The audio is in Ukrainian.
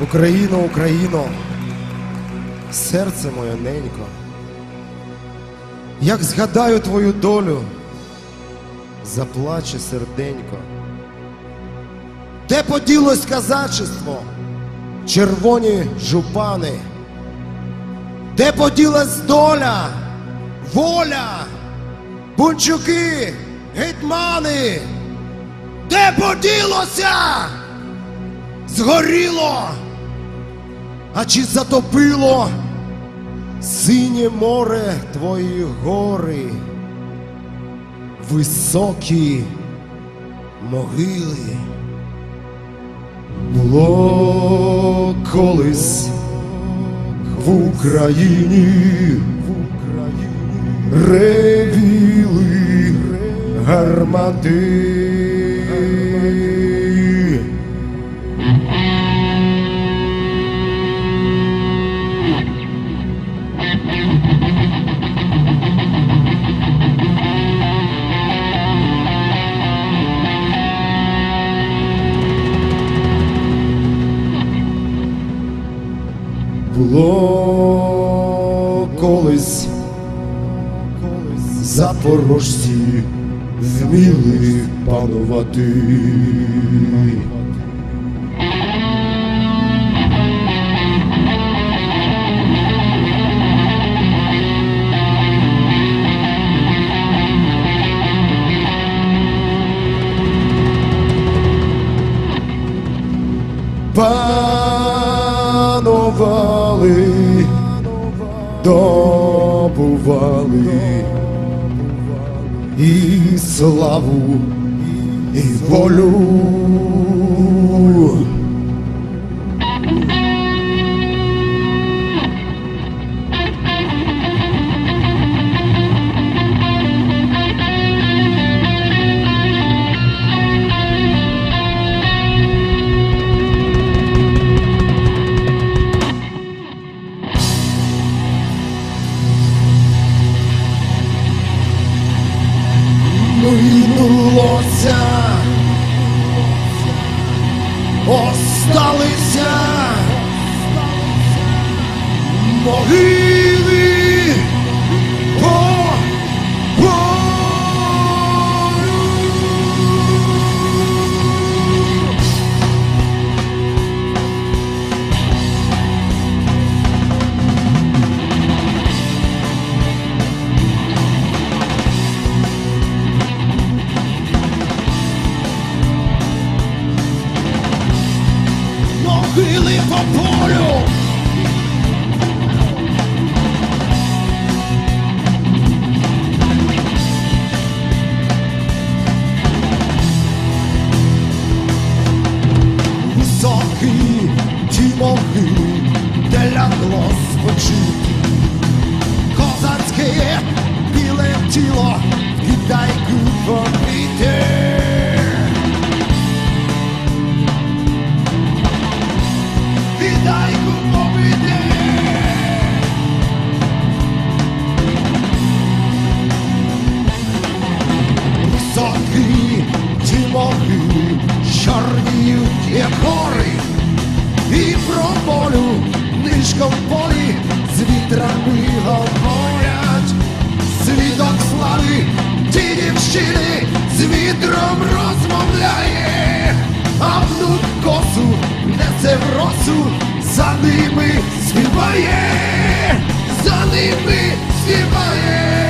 Україно, Україно, серце моє ненько, як згадаю твою долю, заплаче серденько. Де поділось казачество, червоні жупани? Де поділась доля, воля, бунчуки, гетьмани? Де поділося? Згоріло, а чи затопило синє море твої гори, високі могили? Було колись в Україні ревіли гармати. Було колись запорожці вміли панувати. Панували, добували і славу, і волю. believe upon you. Спочити. Козацьке біле тіло, кидайку побити. Віддайку побити. Високі гори, і про полю нишком полі вітрами говорять, свідок слави ті з вітром розмовляє, а внук косу несе в росу, за ними співає, за ними співає.